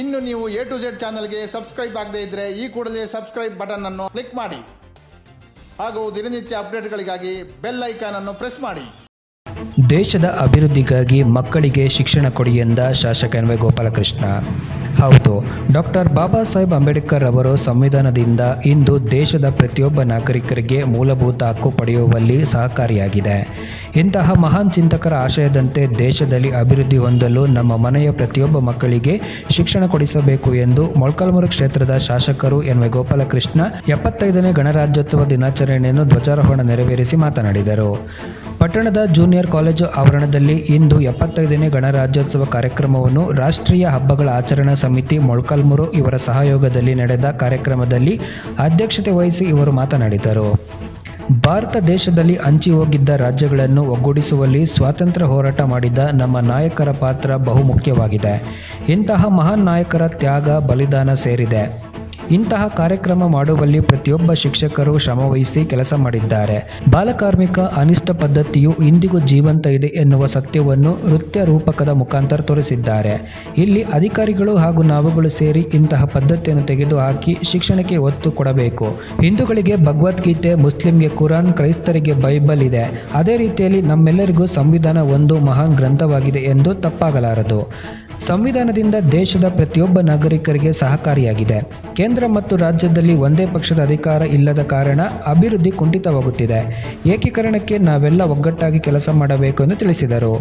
ಇನ್ನು ನೀವು A to Z ಚಾನಲ್ಗೆ ಸಬ್ಸ್ಕ್ರೈಬ್ ಆಗದೇ ಇದ್ರೆ ಈ ಕೂಡಲೇ ಸಬ್ಸ್ಕ್ರೈಬ್ ಬಟನ್ ಅನ್ನು ಕ್ಲಿಕ್ ಮಾಡಿ. ಹಾಗೂ ದಿನನಿತ್ಯ ಅಪ್ಡೇಟ್ಗಳಿಗಾಗಿ ಬೆಲ್ ಐಕಾನ್ ಅನ್ನು ಪ್ರೆಸ್ ಮಾಡಿ. ದೇಶದ ಅಭಿವೃದ್ಧಿಗಾಗಿ ಮಕ್ಕಳಿಗೆ ಶಿಕ್ಷಣ ಕೊಡಿ ಎಂದ ಶಾಸಕ ಎನ್ ವೈ ಗೋಪಾಲಕೃಷ್ಣ. ಹೌದು. ಡಾಕ್ಟರ್ ಬಾಬಾ ಸಾಹೇಬ್ ಅಂಬೇಡ್ಕರ್ ಅವರು ಸಂವಿಧಾನದಿಂದ ಇಂದು ದೇಶದ ಪ್ರತಿಯೊಬ್ಬ ನಾಗರಿಕರಿಗೆ ಮೂಲಭೂತ ಹಕ್ಕು ಪಡೆಯುವಲ್ಲಿ ಸಹಕಾರಿಯಾಗಿದೆ. ಇಂತಹ ಮಹಾನ್ ಚಿಂತಕರ ಆಶಯದಂತೆ ದೇಶದಲ್ಲಿ ಅಭಿವೃದ್ಧಿ ಹೊಂದಲು ನಮ್ಮ ಮನೆಯ ಪ್ರತಿಯೊಬ್ಬ ಮಕ್ಕಳಿಗೆ ಶಿಕ್ಷಣ ಕೊಡಿಸಬೇಕು ಎಂದು ಮೊಳಕಾಲ್ಮೂರು ಕ್ಷೇತ್ರದ ಶಾಸಕರು ಎನ್ ವೈ ಗೋಪಾಲಕೃಷ್ಣ ಎಪ್ಪತ್ತೈದನೇ ಗಣರಾಜ್ಯೋತ್ಸವ ದಿನಾಚರಣೆಯನ್ನು ಧ್ವಜಾರೋಹಣ ನೆರವೇರಿಸಿ ಮಾತನಾಡಿದರು. ಪಟ್ಟಣದ ಜೂನಿಯರ್ ಕಾಲೇಜು ಆವರಣದಲ್ಲಿ ಇಂದು ಎಪ್ಪತ್ತೈದನೇ ಗಣರಾಜ್ಯೋತ್ಸವ ಕಾರ್ಯಕ್ರಮವನ್ನು ರಾಷ್ಟ್ರೀಯ ಹಬ್ಬಗಳ ಆಚರಣಾ ಸಮಿತಿ ಮೊಳಕಾಲ್ಮೂರು ಇವರ ಸಹಯೋಗದಲ್ಲಿ ನಡೆದ ಕಾರ್ಯಕ್ರಮದಲ್ಲಿ ಅಧ್ಯಕ್ಷತೆ ವಹಿಸಿ ಇವರು ಮಾತನಾಡಿದರು. ಭಾರತ ದೇಶದಲ್ಲಿ ಹಂಚಿ ಹೋಗಿದ್ದ ರಾಜ್ಯಗಳನ್ನು ಒಗ್ಗೂಡಿಸುವಲ್ಲಿ ಸ್ವಾತಂತ್ರ್ಯ ಹೋರಾಟ ಮಾಡಿದ ನಮ್ಮ ನಾಯಕರ ಪಾತ್ರ ಬಹುಮುಖ್ಯವಾಗಿದೆ. ಇಂತಹ ಮಹಾನ್ ನಾಯಕರ ತ್ಯಾಗ, ಬಲಿದಾನ ಸೇರಿದೆ. ಇಂತಹ ಕಾರ್ಯಕ್ರಮ ಮಾಡುವಲ್ಲಿ ಪ್ರತಿಯೊಬ್ಬ ಶಿಕ್ಷಕರು ಶ್ರಮವಹಿಸಿ ಕೆಲಸ ಮಾಡಿದ್ದಾರೆ. ಬಾಲಕಾರ್ಮಿಕ ಅನಿಷ್ಟ ಪದ್ಧತಿಯು ಇಂದಿಗೂ ಜೀವಂತ ಇದೆ ಎನ್ನುವ ಸತ್ಯವನ್ನು ನೃತ್ಯ ರೂಪಕದ ಮುಖಾಂತರ ತೋರಿಸಿದ್ದಾರೆ. ಇಲ್ಲಿ ಅಧಿಕಾರಿಗಳು ಹಾಗೂ ನಾವುಗಳು ಸೇರಿ ಇಂತಹ ಪದ್ಧತಿಯನ್ನು ತೆಗೆದುಹಾಕಿ ಶಿಕ್ಷಣಕ್ಕೆ ಒತ್ತು ಕೊಡಬೇಕು. ಹಿಂದೂಗಳಿಗೆ ಭಗವದ್ಗೀತೆ ಮುಸ್ಲಿಂಗೆ ಕುರಾನ್, ಕ್ರೈಸ್ತರಿಗೆ ಬೈಬಲ್ ಇದೆ. ಅದೇ ರೀತಿಯಲ್ಲಿ ನಮ್ಮೆಲ್ಲರಿಗೂ ಸಂವಿಧಾನ ಒಂದು ಮಹಾನ್ ಗ್ರಂಥವಾಗಿದೆ ಎಂದು ತಪ್ಪಾಗಲಾರದು. ಸಂವಿಧಾನದಿಂದ ದೇಶದ ಪ್ರತಿಯೊಬ್ಬ ನಾಗರಿಕರಿಗೆ ಸಹಕಾರಿಯಾಗಿದೆ. ಕೇಂದ್ರ ಮತ್ತು ರಾಜ್ಯದಲ್ಲಿ ಒಂದೇ ಪಕ್ಷದ ಅಧಿಕಾರ ಇಲ್ಲದ ಕಾರಣ ಅಭಿವೃದ್ಧಿ ಕುಂಠಿತವಾಗುತ್ತಿದೆ. ಏಕೀಕರಣಕ್ಕೆ ನಾವೆಲ್ಲ ಒಗ್ಗಟ್ಟಾಗಿ ಕೆಲಸ ಮಾಡಬೇಕು ಎಂದು ತಿಳಿಸಿದರು.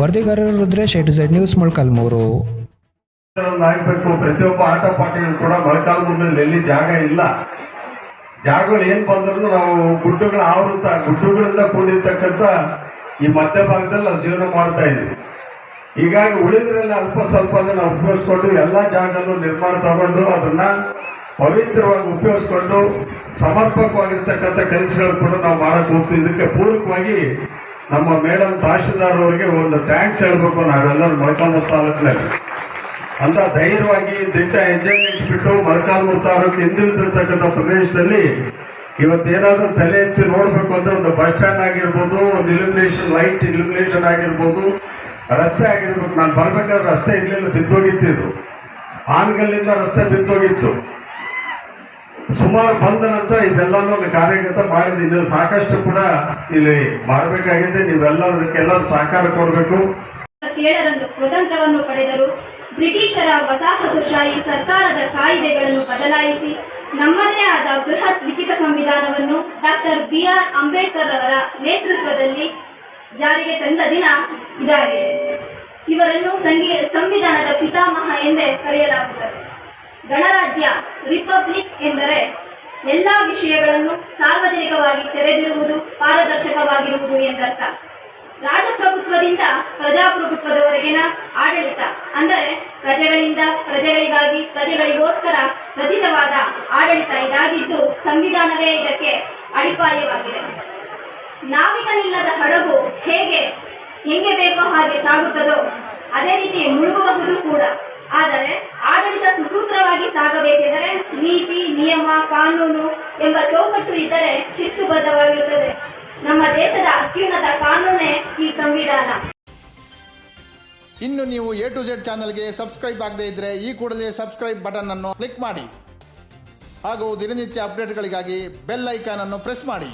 ವರದಿಗಾರರು Rudresh at Z news, Molakalmuru. ಆಗಬೇಕು ಪ್ರತಿಯೊಬ್ಬ ಆಟ ಪಾಠಗಳು ಕೂಡ ಮೊಳಕಾಲ್ಮೂರಿನಲ್ಲಿ ಎಲ್ಲಿ ಜಾಗ ಇಲ್ಲ. ಜಾಗಗಳು ಏನ್ ಬಂದ್ರು ನಾವು ಗುಡ್ಡಗಳ ಆವೃತ, ಗುಡ್ಡಗಳಿಂದ ಕೂಡಿರ್ತಕ್ಕಂಥ ಈ ಮಧ್ಯಭಾಗದಲ್ಲಿ ನಾವು ಜೀವನ ಮಾಡ್ತಾ ಇದ್ವಿ ಹೀಗಾಗಿ ಉಳಿದ್ರೆಲ್ಲ ಅಲ್ಪ ಸ್ವಲ್ಪ ನಾವು ಉಪಯೋಗಿಸ್ಕೊಂಡು ಎಲ್ಲಾ ಜಾಗದಲ್ಲೂ ನಿರ್ಮಾಣ ತಗೊಂಡು ಅದನ್ನ ಪವಿತ್ರವಾಗಿ ಉಪಯೋಗಿಸ್ಕೊಂಡು ಸಮರ್ಪಕವಾಗಿರ್ತಕ್ಕಂಥ ಕೆಲಸಗಳು ಕೂಡ ನಾವು ಮಾಡಕ್ ಹೋಗ್ತೀವಿ. ಇದಕ್ಕೆ ಪೂರಕವಾಗಿ ನಮ್ಮ ಮೇಡಮ್ ತಹಶೀಲ್ದಾರ್ ಅವರಿಗೆ ಒಂದು ಥ್ಯಾಂಕ್ಸ್ ಹೇಳ್ಬೇಕು ನಾವೆಲ್ಲರೂ ಮೊಳಕಾಲ್ಮೂರು ತಾಲೂಕಿನಲ್ಲಿ. ಅಂತ ಧೈರ್ಯವಾಗಿ ದಿಟ್ಟ ಎಂಜಾಯ್ಮೆಂಟ್ ಬಿಟ್ಟು ಮೊಳಕಾಲ್ಮೂರು ತಾಲೂಕು ಹಿಂದಿರ್ತಕ್ಕಂಥ ಪ್ರದೇಶದಲ್ಲಿ ಇವತ್ತೇನಾದ್ರೂ ತಲೆ ಎತ್ತಿ ನೋಡಬೇಕು ಅಂದ್ರೆ ಒಂದು ಬಸ್ ಸ್ಟ್ಯಾಂಡ್ ಆಗಿರ್ಬೋದು, ಒಂದು ಇಲ್ಯುಮಿನೇಷನ್ ಲೈಟ್ ಇಲ್ಯುಮಿನೇಷನ್ ಆಗಿರ್ಬೋದು ರಸ್ತೆ ಆಗಿರ್ಬೇಕು. ನಾನು ಬರ್ಬೇಕಾದ್ರೆ ರಸ್ತೆ ಇರ್ಲಿಲ್ಲ ಬಿದ್ದೋಗಿತ್ತಿದ್ರು ಆನ್ಗಲ್ಲಿಂದ ರಸ್ತೆ ಬಿದ್ದೋಗಿತ್ತು. ಸುಮಾರು ಬಂದ ನಂತರ ಇದೆಲ್ಲಾನು ಕಾರ್ಯಗತ ಮಾಡಿದ್ದು. ಇನ್ನು ಸಾಕಷ್ಟು ಕೂಡ ಇಲ್ಲಿ ಮಾಡಬೇಕಾಗಿದೆ. ನೀವೆಲ್ಲರೂ ಅದಕ್ಕೆಲ್ಲರೂ ಸಹಕಾರ ಕೊಡಬೇಕು. ಏಳರಂದು ಸ್ವತಂತ್ರವನ್ನು ಪಡೆದರು. ಬ್ರಿಟಿಷರ ವಸಾಹತುಶಾಹಿ ಸರ್ಕಾರದ ಕಾಯ್ದೆಗಳನ್ನು ಬದಲಾಯಿಸಿ ನಮ್ಮದೇ ಆದ ಬೃಹತ್ ಲಿಖಿತ ಸಂವಿಧಾನವನ್ನು ಡಾಕ್ಟರ್ ಬಿ ಆರ್ ಅಂಬೇಡ್ಕರ್ ಅವರ ನೇತೃತ್ವದಲ್ಲಿ ಜಾರಿಗೆ ತಂದ ದಿನ ಇದಾಗಿದೆ. ಇವರನ್ನು ಸಂವಿಧಾನದ ಪಿತಾಮಹ ಎಂದೇ ಕರೆಯಲಾಗುತ್ತದೆ. ಗಣರಾಜ್ಯ, ರಿಪಬ್ಲಿಕ್ ಎಂದರೆ ಎಲ್ಲ ವಿಷಯಗಳನ್ನು ಸಾರ್ವಜನಿಕವಾಗಿ ತೆರೆದಿರುವುದು ಪಾರದರ್ಶಕವಾಗಿರುವುದು ಎಂದರ್ಥ. ರಾಜಪ್ರಭುತ್ವದಿಂದ ಪ್ರಜಾಪ್ರಭುತ್ವದವರೆಗಿನ ಆಡಳಿತ, ಅಂದರೆ ಪ್ರಜೆಗಳಿಂದ ಪ್ರಜೆಗಳಿಗಾಗಿ ಪ್ರಜೆಗಳಿಗೋಸ್ಕರ ರಚಿತವಾದ ಆಡಳಿತ ಇದಾಗಿದ್ದು ಸಂವಿಧಾನವೇ ಇದಕ್ಕೆ ಅಡಿಪಾಯವಾಗಿದೆ. ನಾವಿಕನಿಲ್ಲದ ಹಡಗು ಹೇಗೆ, ಹೆಂಗೆ ಬೇಕೋ ಹಾಗೆ ಸಾಗುತ್ತದೋ, ಅದೇ ರೀತಿ ಮುಳುಗಬಹುದು ಕೂಡ. ಆದರೆ ಆಡಳಿತ ಸುಸೂತ್ರವಾಗಿ ಸಾಗಬೇಕೆಂದರೆ ನೀತಿ, ನಿಯಮ, ಕಾನೂನು ಎಂಬ ಚೌಕಟ್ಟು ಇದ್ದರೆ ಶಿಸ್ತುಬದ್ಧವಾಗಿರುತ್ತದೆ ನಮ್ಮ ದೇಶದ ಅತ್ಯುನ್ನತ ಕಾನೂನೇ ಈ ಸಂವಿಧಾನ. ಇನ್ನು ನೀವು ಎ ಟು ಜೆಡ್ ಚಾನಲ್ಗೆ ಸಬ್ಸ್ಕ್ರೈಬ್ ಆಗದೇ ಇದ್ದರೆ ಈ ಕೂಡಲೇ ಸಬ್ಸ್ಕ್ರೈಬ್ ಬಟನ್ ಅನ್ನು ಕ್ಲಿಕ್ ಮಾಡಿ. ಹಾಗೂ ದಿನನಿತ್ಯ ಅಪ್ಡೇಟ್ಗಳಿಗಾಗಿ ಬೆಲ್ ಐಕಾನ್ ಅನ್ನು ಪ್ರೆಸ್ ಮಾಡಿ.